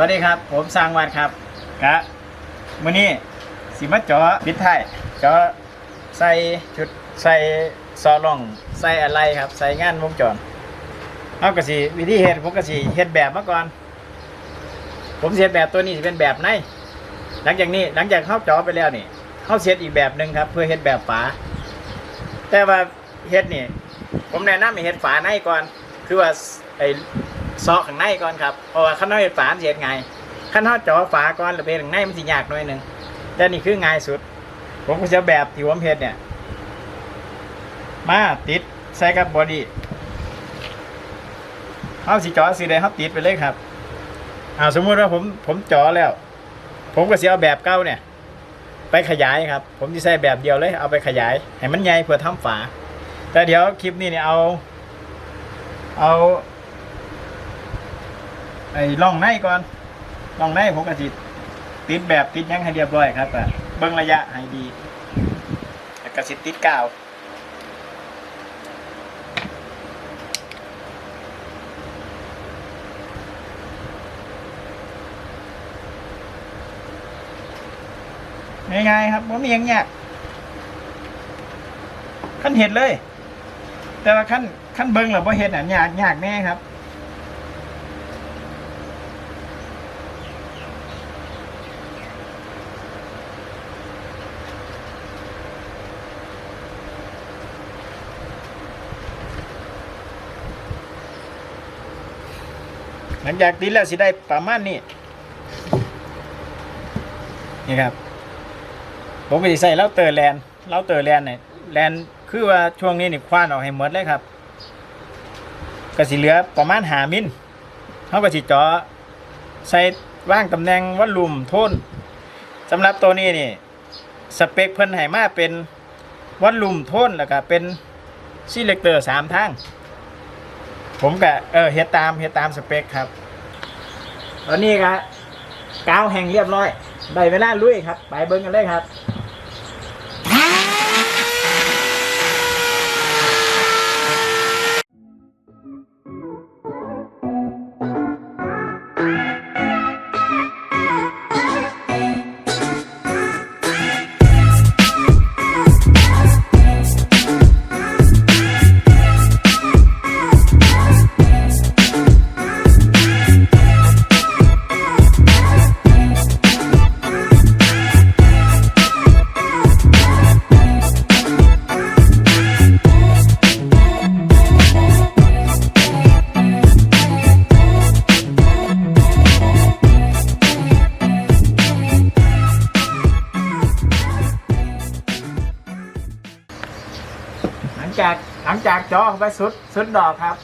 วัสดีครับ ผมสร้างวัดครับกะมื้อนี้สิมาเจาะปิดท้ายจาะใส่ชุดใส่ซอล่องใส่อะไรครับ ใส่งานวงจรเอาก็สิวิธีเฮ็ดผมก็สิเฮ็ดแบบมาก่อน ผมเฮ็ดแบบตัวนี้สิเป็นแบบในหลังจากนี้หลังจากเข้าจาะไปแล้วนี่เข้าเซตอีกแบบหนึ่งครับ เพื่อเฮ็ดแบบฝา แต่ว่าเฮ็ดนี่ ผมแนะนำให้เฮ็ดฝาในก่อน คือว่าไอ้ ซอกข้างในก่อนครับเพราะว่าข้างนอกฝามันสิเฮ็ดง่ายข้างนอกจ่อฝาก่อนหรือเป็นข้างในมันสิยากหน่อยหนึ่งแต่นี่คือง่ายสุด ผมก็จะแบบที่ผมเฮ็ดเนี่ย มาติดใส่กับบอดี้เอาสิจ่อสิได้เฮาติดไปเลยครับเอาสมมุติว่าผมผมจ่อแล้ว ผมก็เสิเอาแบบเก่าเนี่ย ไปขยายครับ ผมจะใส่แบบเดียวเลย เอาไปขยายให้มันใหญ่เพื่อทำฝา แต่เดี๋ยวคลิปนี้เนี่ยเอา เอา ไอ้ล่องในก่อนล่องในผมก็สิติดแบบติดยังให้เรียบร้อยครับอะเบิ่งระยะให้ดีแล้วก็สิติดกาวง่ายๆครับผมมีหยังยากขั้นเห็ดเลย แต่ว่าขั้นขั้นเบิ้งหรือบ่าเห็ดอะยากยากแน่ครับ หลังจากติดแล้วสิได้ประมาณนี้นี่ครับผมก็จะใส่เล้าเตอร์แลนเล้าเตอร์แลนเนี่ยแลนคือว่าช่วงนี้นี่คว้านออกให้หมดเลยครับก็สิเหลือประมาณหามิลเขาก็สิจาะใส่ว่างตำแหน่งวัดลุมโทนสำหรับตัวนี้นี่สเปคเพิ่นให้มาเป็นวัดลุมโทนแล้วก็เป็นซีเลกเตอร์สามทาง ผมก็เออเฮ็ดตามเฮ็ดตามสเปคครับ ตอนนี้ก็กาวแห้งเรียบร้อย ได้เวลาลุยครับ ไปเบิ้งกันเลยครับ จากหลังจากเจอเข้าไปสุดสุดดอกครับ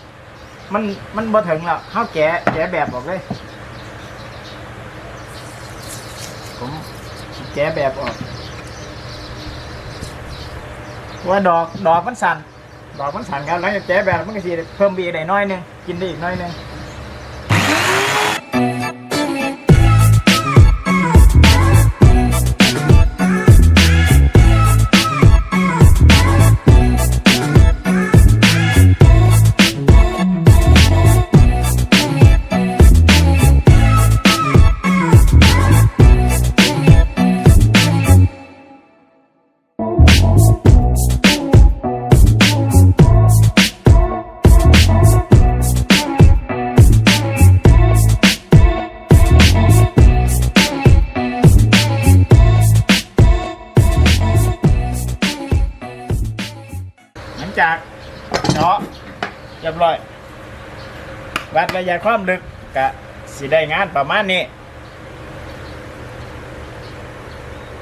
มันมันบ่ถึงแล้วเข้าแกะแกะแบบออกเลย ผมแกะแบบออกว่าดอกดอกมันสั่นดอกมันสั่นครับหลังจากแกะแบบมันก็สีเพิ่มบีได้น้อยนึงกินได้อีกน้อยนึง วัดระยะความลึกกะสิได้งานประมาณนี้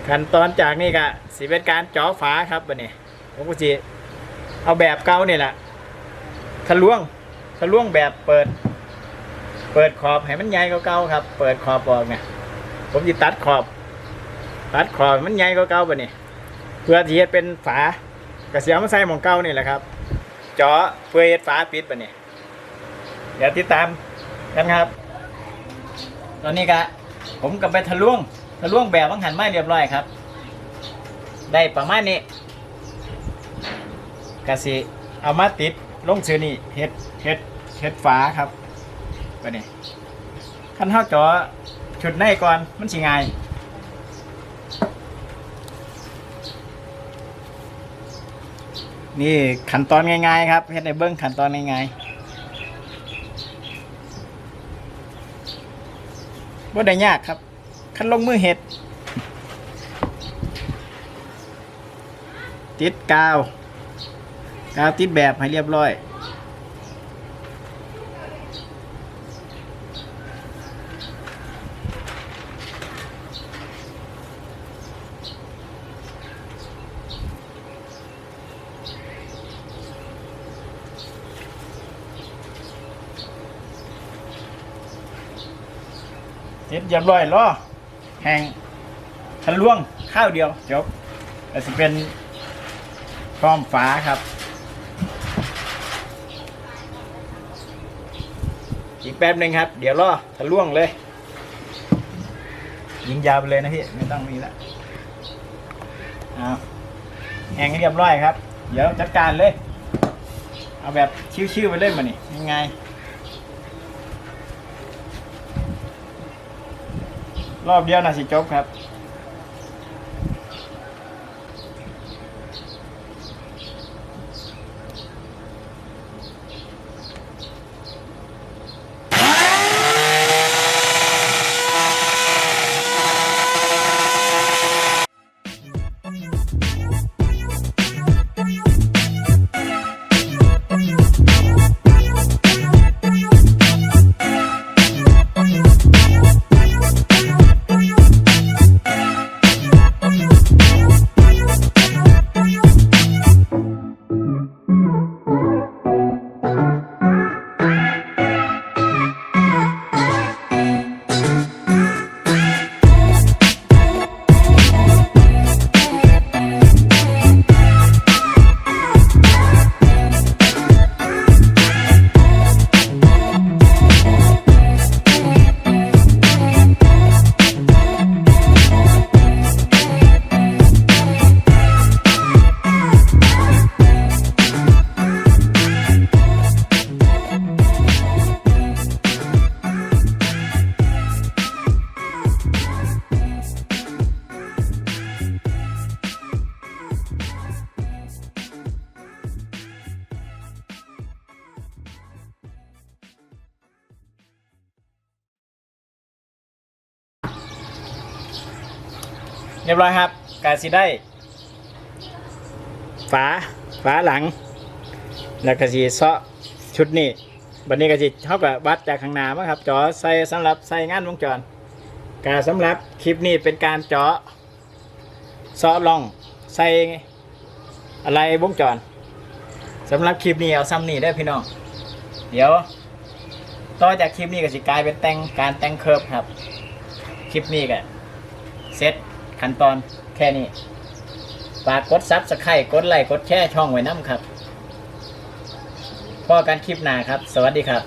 ขั้นตอนจากนี้กะสิเป็นการเจาะฝาครับบันนี้ผมก็สิเอาแบบเก่านี่แหละทะลวงทะลวงแบบเปิด เปิดขอบให้มันใหญ่กว่าเก่าครับ เปิดขอบออกเนี่ยผมจะตัดขอบ ตัดขอบมันใหญ่กว่าเก่าบันนี้เพื่อที่จะเป็นฝากระเสียมาใส่หมองเก่านี่แหละครับ เจาะเพื่อเฮ็ดฝาปิดบันนี้ เดี๋ยวติดตามกันครับ ตอนนี้กะผมกับไปทะลวงทะลวงแบบวังหันไม้เรียบร้อยครับ ได้ประมาณนี้กะสิเอามาติดลงซื้อนี่เฮ็ดเฮ็ดเฮ็ดฝาครับไปนี่ขั้นเท้าจอชุดในก่อนมันสิง่ายนี่ขั้นตอนง่ายๆครับเฮ็ดในเบิ้งขั้นตอนง่ายๆ บ่ได้ยากครับขั้นลงมือเห็ด ติดกาว กาวติดแบบให้เรียบร้อย ติดเรียบร้อยล้อแห้งทะลวงข้าวเดียวจบแต่สิเป็นพร้อมฝาครับอีกแป๊บหนึ่งครับ เดี๋ยวรอทะล่วงเลย ยิงยาวไปเลยนะพี่ ไม่ต้องมีละเอาแห้งให้เรียบร้อยครับ เดี๋ยวจัดการเลย เอาแบบชิวๆไปเลยมานี่ยังไง รอบเดียวน่ะสิจบครับ รียบร้อยครับกาสิได้ ฝาฝาหลัง แล้วก็สีเซาะชุดนี้บันนี้ก็สิเท่ากับวัดจากข้างหน้ามั้งครับจอใส่สำหรับใส่งานวงจรการสำหรับคลิปนี้เป็นการเจาะเซาะลองใส่อะไรวงจรสำหรับคลิปนี้เอาซ้ำนี่ได้พี่น้อง เดี๋ยว ต่อจากคลิปนี้ก็สิกลายเป็นแต่งการแต่งเคิร์ฟครับ คลิปนี้ก็เสร็จ ขั้นตอนแค่นี้ฝากกดซับสไครต์กดไลค์กดแชร์ช่องไว้น้ำครับพอกันคลิปหน้าครับ สวัสดีครับ